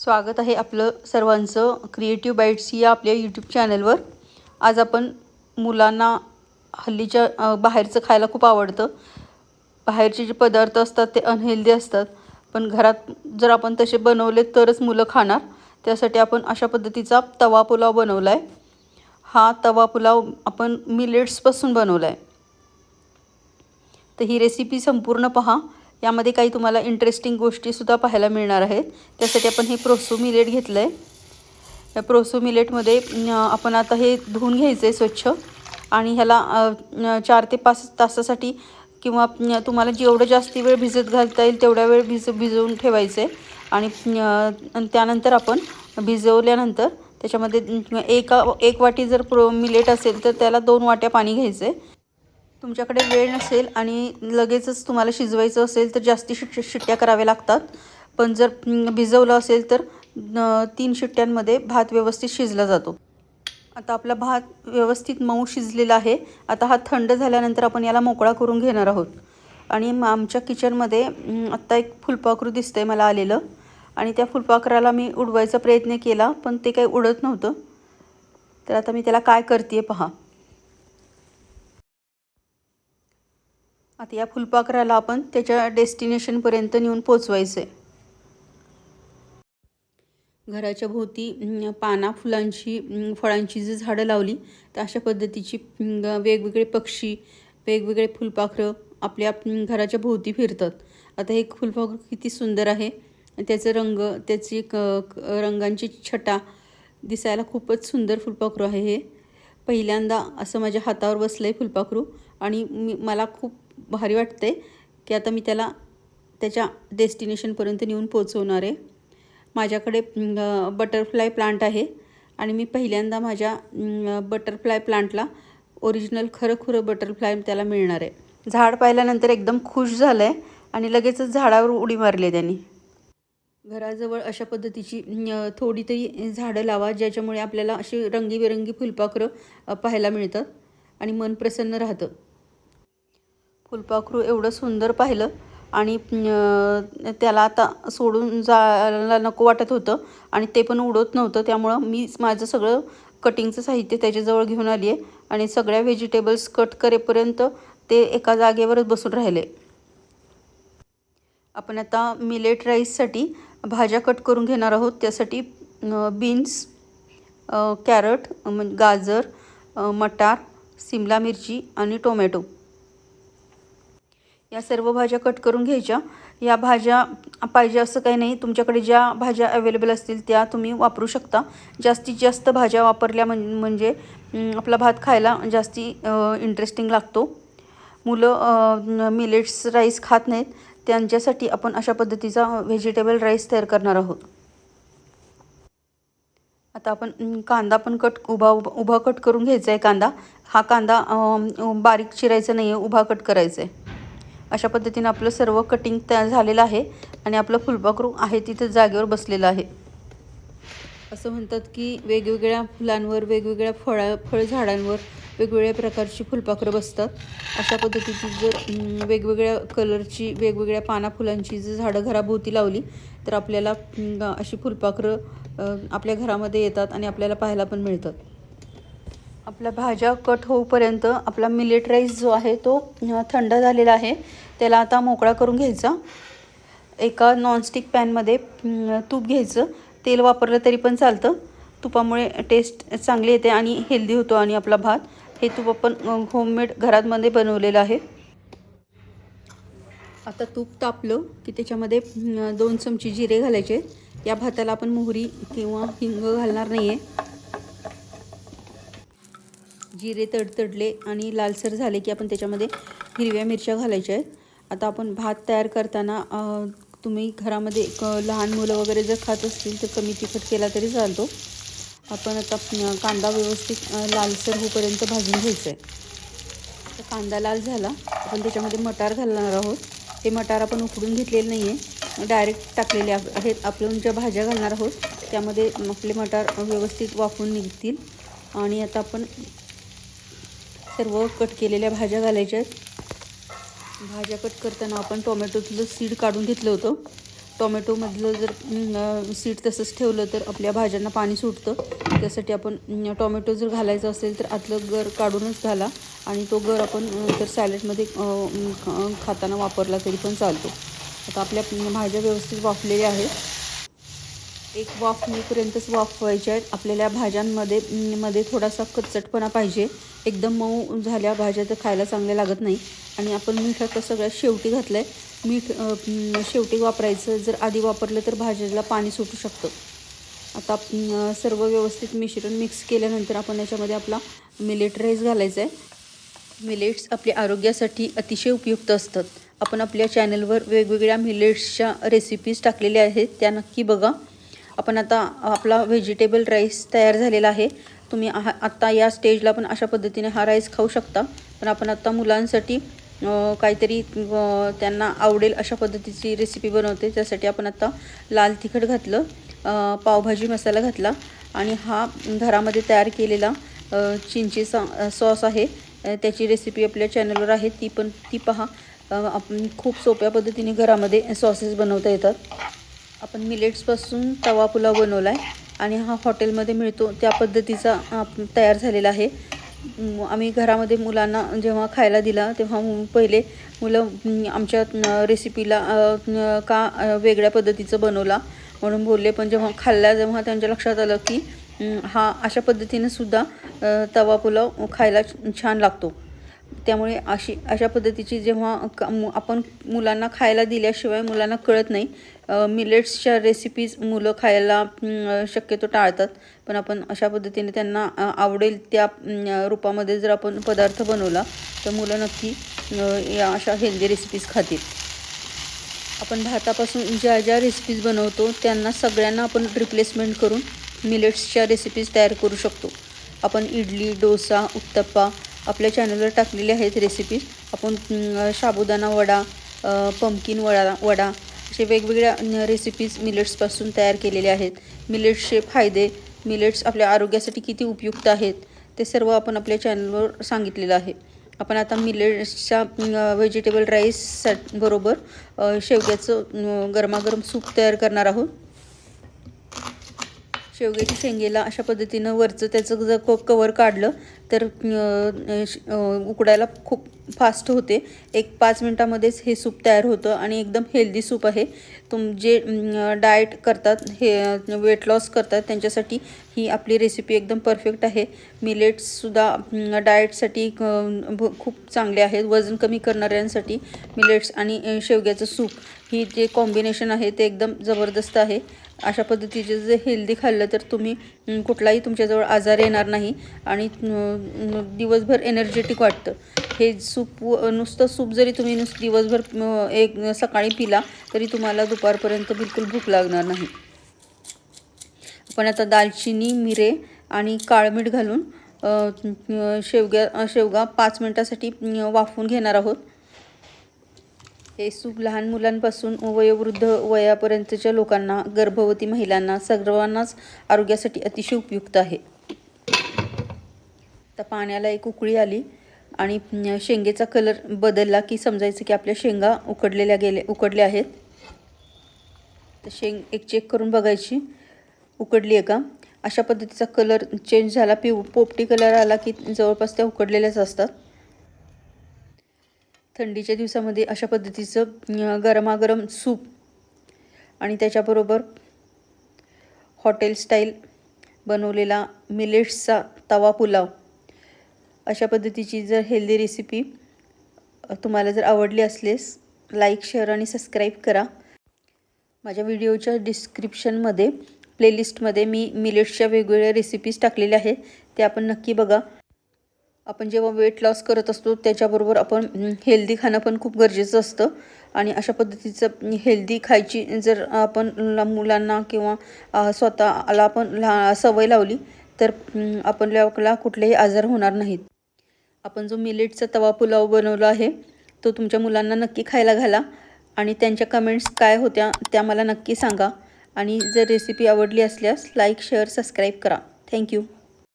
स्वागत आहे आपलं सर्वांचं क्रिएटिव्ह बाईट्स या आपल्या यूट्यूब चॅनलवर आज आपण मुलांना हल्लीच्या बाहेरचं खायला खूप आवडतं. बाहेरचे जे पदार्थ असतात ते अनहेल्दी असतात. पण घरात जर आपण तसे बनवले तरच मुलं खाणार. त्यासाठी आपण अशा पद्धतीचा तवा पुलाव बनवला आहे हा तवा पुलाव आपण मिलेट्सपासून बनवला आहे तर ही रेसिपी संपूर्ण पहा. यामध्ये काही तुम्हाला इंटरेस्टिंग गोष्टीसुद्धा पाहायला मिळणार आहेत. त्यासाठी आपण हे प्रोसो मिलेट घेतलं आहे या प्रोसो मिलेटमध्ये आपण आता हे धुवून घ्यायचं आहे स्वच्छ. आणि ह्याला चार ते पाच तासासाठी किंवा तुम्हाला जेवढं जास्त वेळ भिजत घालता येईल तेवढा वेळ भिज भिजवून ठेवायचं आहे आणि त्यानंतर आपण भिजवल्यानंतर त्याच्यामध्ये एका एक वाटी जर प्रो मिलेट असेल तर त्याला दोन वाट्या पाणी घ्यायचं आहे तुमच्याकडे वेळ नसेल आणि लगेचच तुम्हाला शिजवायचं असेल तर जास्ती शिट शिट्ट्या कराव्या लागतात. पण जर भिजवलं असेल तर तीन शिट्ट्यांमध्ये भात व्यवस्थित शिजला जातो. आता आपला भात व्यवस्थित मऊ शिजलेला आहे. आता हा थंड झाल्यानंतर आपण याला मोकळा करून घेणार आहोत. आणि मग आमच्या किचनमध्ये आत्ता एक फुलपाखरू दिसतंय मला आलेलं. आणि त्या फुलपाखराला मी उडवायचा प्रयत्न केला पण ते काही उडत नव्हतं. तर आता मी त्याला काय करते पहा. आता या फुलपाखराला आपण त्याच्या डेस्टिनेशनपर्यंत नेऊन पोचवायचं आहे घराच्या भोवती पाना फुलांची फळांची जी झाडं लावली तर अशा पद्धतीची वेगवेगळे पक्षी वेगवेगळे फुलपाखरं आपल्या घराच्या भोवती फिरतात. आता हे फुलपाखरू किती सुंदर आहे. त्याचं रंग त्याची क क- रंगांची छटा दिसायला खूपच सुंदर फुलपाखरू आहे हे. पहिल्यांदा असं माझ्या हातावर बसलं आहे फुलपाखरू आणि मी मला खूप भारी वाटते की आता मी त्याला त्याच्या डेस्टिनेशनपर्यंत नेऊन पोचवणार आहे. माझ्याकडे बटरफ्लाय प्लांट आहे आणि मी पहिल्यांदा माझ्या बटरफ्लाय प्लांटला ओरिजिनल खरं खुरं बटरफ्लाय त्याला मिळणार आहे. झाड पाहिल्यानंतर एकदम खुश झालं आहे आणि लगेचच झाडावर उडी मारली आहे त्यांनी. घराजवळ अशा पद्धतीची थोडी तरी झाडं लावा ज्याच्यामुळे आपल्याला अशी रंगीबेरंगी फुलपाखरं पाहायला मिळतात आणि मन प्रसन्न राहतं. फुलपाखरू एवढं सुंदर पाहिलं आणि त्याला आता सोडून जायला नको वाटत होतं आणि ते पण उडत नव्हतं. त्यामुळं मी माझं सगळं कटिंगचं साहित्य त्याच्याजवळ घेऊन आली आहे आणि सगळ्या व्हेजिटेबल्स कट करेपर्यंत ते एका जागेवरच बसून राहिले. आपण आता मिलेट राईससाठी भाज्या कट करून घेणार आहोत. त्यासाठी बीन्स कॅरट म्हणजे गाजर मटार सिमला मिरची आणि टोमॅटो. या सर्व भाज्या कट करून घ्यायच्या. या भाज्या पाहिजे असं काही नाही. तुमच्याकडे ज्या भाज्या अवेलेबल असतील त्या तुम्ही वापरू शकता. जास्तीत जास्त भाज्या वापरल्या म्हण म्हणजे आपला भात खायला जास्ती इंटरेस्टिंग लागतो. मुलं मिलेट्स राईस खात नाहीत. त्यांच्यासाठी आपण अशा पद्धतीचा व्हेजिटेबल राईस तयार करणार आहोत. आता आपण कांदा पण कट उभा उभा उभा कट करून घ्यायचा आहे कांदा. हा कांदा बारीक चिरायचा नाही आहे उभा कट करायचा आहे. अशा पद्धतीनं आपलं सर्व कटिंग तयार झालेलं आहे आणि आपलं फुलपाखरू आहे तिथं जागेवर बसलेलं आहे. असं म्हणतात की वेगवेगळ्या फुलांवर वेगवेगळ्या फळा फळझाडांवर वेगवेगळ्या प्रकारची फुलपाखरं बसतात. अशा पद्धतीची जर वेगवेगळ्या कलरची वेगवेगळ्या पाना फुलांची जर झाडं घराभोवती लावली तर आपल्याला अशी फुलपाखरं आपल्या घरामध्ये येतात आणि आपल्याला पाहायला पण मिळतात. आपल्या भाज्या कट होऊपर्यंत आपला मिलेट राईस जो आहे तो थंड झालेला आहे. त्याला आता मोकळा करून घ्यायचा. एका नॉनस्टिक पॅनमध्ये तूप घ्यायचं. तेल वापरलं तरी पण चालतं. तुपामुळे टेस्ट चांगली येते आणि हेल्दी होतो आणि आपला भात. हे तूप आपण होममेड घरामध्ये बनवलेलं आहे. आता तूप तापलं की त्याच्यामध्ये दोन चमचे जिरे घालायचे. या भाताला आपण मोहरी किंवा हिंग घालणार नाही आहे जिरे तडतडले आणि लालसर झाले की आपण त्याच्यामध्ये हिरव्या मिरच्या घालायच्या आहेत. आता आपण भात तयार करताना तुम्ही घरामध्ये लहान मुलं वगैरे जर खात असतील तर कमी तिखट केला तरी चालतो. आपण आता कांदा व्यवस्थित लालसर होईपर्यंत भाजून घ्यायचं आहे तर कांदा लाल झाला आपण त्याच्यामध्ये मटार घालणार आहोत. हे मटार आपण उकडून घेतलेले नाही आहे डायरेक्ट टाकलेले आहेत आपण ज्या भाज्या घालणार आहोत त्यामध्ये आपले मटार व्यवस्थित वाफून निघतील. आणि आता आपण सर्व कट केलेल्या भाज्या घालायच्या आहेत. भाज्या कट करताना आपण टोमॅटोतलं सीड काढून घेतलं होतं. टोमॅटोमधलं जर सीड तसंच ठेवलं तर आपल्या भाज्यांना पाणी सुटतं. त्यासाठी आपण टोमॅटो जर घालायचं असेल तर आतलं गर काढूनच घाला आणि तो गर आपण तर जर सॅलडमध्ये खाताना वापरला तरी पण चालतो. आता आपल्या भाज्या व्यवस्थित वाफलेल्या आहेत. एक वाफ होईपर्यंतच वाफवायच्या आहेत. आपल्याला भाज्यांमध्ये मध्ये थोडासा कच्चटपणा पाहिजे. एकदम मऊ झाल्या भाज्या तर खायला चांगल्या लागत नाही. आणि आपण मीठ आता सगळ्यात शेवटी घातलं आहे मीठ शेवटी वापरायचं. जर आधी वापरलं तर भाज्याला पाणी सुटू शकतं. आता सर्व व्यवस्थित मिश्रण मिक्स केल्यानंतर आपण याच्यामध्ये आपला मिलेट राईस घालायचा आहे मिलेट्स आपल्या आरोग्यासाठी अतिशय उपयुक्त असतात. आपण आपल्या चॅनलवर वेगवेगळ्या मिलेट्सच्या रेसिपीज टाकलेल्या आहेत. त्या नक्की बघा. आपण आता आपला व्हेजिटेबल राईस तयार झालेला आहे. तुम्ही आहा आत्ता या स्टेजला पण अशा पद्धतीने हा राईस खाऊ शकता. पण आपण आत्ता मुलांसाठी काहीतरी त्यांना आवडेल अशा पद्धतीची रेसिपी बनवते. त्यासाठी आपण आत्ता लाल तिखट घातलं पावभाजी मसाला घातला आणि हा घरामध्ये तयार केलेला चिंची चिंचेचा सॉस आहे. त्याची रेसिपी आपल्या चॅनलवर आहे. ती पण ती पहा. आपण खूप सोप्या पद्धतीने घरामध्ये सॉसेस बनवता येतात. आपण मिलेट्सपासून तवा पुलाव बनवला आहे आणि हा हॉटेलमध्ये मिळतो. त्या पद्धतीचा आप- तयार झालेला आहे. आम्ही घरामध्ये मुलांना जेव्हा खायला दिला तेव्हा पहिले मुलं आमच्या रेसिपीला का वेगळ्या पद्धतीचं बनवला. म्हणून बोलले पण जेव्हा खाल्ला जेव्हा त्यांच्या लक्षात आलं की हा अशा पद्धतीनं सुद्धा तवा पुलाव खायला छान लागतो. त्यामुळे अशी अशा पद्धतीची जेव्हा मु- आपण मुलांना खायला दिल्याशिवाय मुलांना कळत नाही मिलेट्सच्या रेसिपीज मुलं खायला शक्यतो टाळतात. पण आपण अशा पद्धतीने त्यांना आवडेल त्या रूपामध्ये जर आपण पदार्थ बनवला तर मुलं नक्की या अशा हेल्दी रेसिपीज खातील. आपण भातापासून ज्या ज्या रेसिपीज बनवतो त्यांना सगळ्यांना आपण रिप्लेसमेंट करून मिलेट्सच्या रेसिपीज तयार करू शकतो. आपण इडली डोसा उत्तप्पा आपल्या चॅनलवर टाकलेले आहेत रेसिपीज आपण साबुदाणा वडा पंपकिन वडा वडा असे वेगवेगळ्या रेसिपीज मिलेट्सपासून तयार केलेल्या आहेत. मिलेट्सचे फायदे मिलेट्स आपल्या आरोग्यासाठी किती उपयुक्त आहेत ते सर्व आपण आपल्या चॅनलवर सांगितलेलं आहे. आपण आता मिलेट्सच्या व्हेजिटेबल राईस बरोबर शेवग्याचं गरमागरम सूप तयार करणार आहोत. शेवग्याच्या शेंगेला अशा पद्धतीनं वरचं त्याचं जर क कवर काढलं तर उकडायला खूप फास्ट होते. एक पाच मिनटामध्येच हे सूप तयार होतं आणि एकदम हेल्दी सूप आहे. तुम जे डाएट करतात हे वेट लॉस करतात त्यांच्यासाठी ही आपली रेसिपी एकदम परफेक्ट आहे. मिलेट्ससुद्धा डाएटसाठी खूप चांगले आहेत. वजन कमी करणाऱ्यांसाठी मिलेट्स आणि शेवग्याचं सूप ही जे कॉम्बिनेशन आहे ते एकदम जबरदस्त आहे. अशा पद्धतीचे जे हेल्दी खाल्लं तर तुम्ही कुठलाही तुमच्याजवळ आजार येणार नाही आणि दिवसभर एनर्जेटिक वाटतं. हे सूप व- नुसतं सूप जरी तुम्ही नुस दिवसभर एक सकाळी पिला तरी तुम्हाला दुपारपर्यंत बिलकुल भूक लागणार नाही. आपण आता दालचिनी मिरे आणि काळमीठ घालून शेवग्या शेवगा पाच मिनटासाठी वाफवून घेणार आहोत. हे सूप लहान मुलांपासून वयोवृद्ध वयापर्यंतच्या लोकांना गर्भवती महिलांना सर्वांनाच आरोग्यासाठी अतिशय उपयुक्त आहे. तर पाण्याला एक उकळी आली आणि शेंगेचा कलर बदलला की समजायचं की आपल्या शेंगा उकडलेल्या गेले उकडल्या आहेत. तर शेंग एक चेक करून बघायची. उकडली आहे का? अशा पद्धतीचा कलर चेंज झाला. पिव पोपटी कलर आला की जवळपास त्या उकडलेल्याच असतात. थंडीच्या दिवसामध्ये अशा पद्धतीचं गरमागरम सूप आणि त्याच्याबरोबर हॉटेल स्टाईल बनवलेला मिलेट्सचा तवा पुलाव. अशा पद्धतीची जर हेल्दी रेसिपी तुम्हाला जर आवडली असलेस लाईक शेअर आणि सबस्क्राईब करा. माझ्या व्हिडिओच्या डिस्क्रिप्शनमध्ये प्लेलिस्टमध्ये मी मिलेट्सच्या वेगवेगळ्या रेसिपीज टाकलेल्या आहेत ते आपण नक्की बघा. आपण जेव्हा वेट लॉस करत असतो त्याच्याबरोबर आपण हेल्दी खाणं पण खूप गरजेचं असतं. आणि अशा पद्धतीचं हेल्दी खायची जर आपण मुलांना किंवा स्वतःला आपण ला सवय लावली तर आपण आपल्याला कुठलेही आजार होणार नाहीत. आपण जो मिलेटचा तवा पुलाव बनवला आहे तो तुमच्या मुलांना नक्की खायला घाला आणि त्यांच्या कमेंट्स काय होत्या त्या मला नक्की सांगा. आणि जर रेसिपी आवडली असल्यास लाईक शेअर सबस्क्राईब करा. Thank you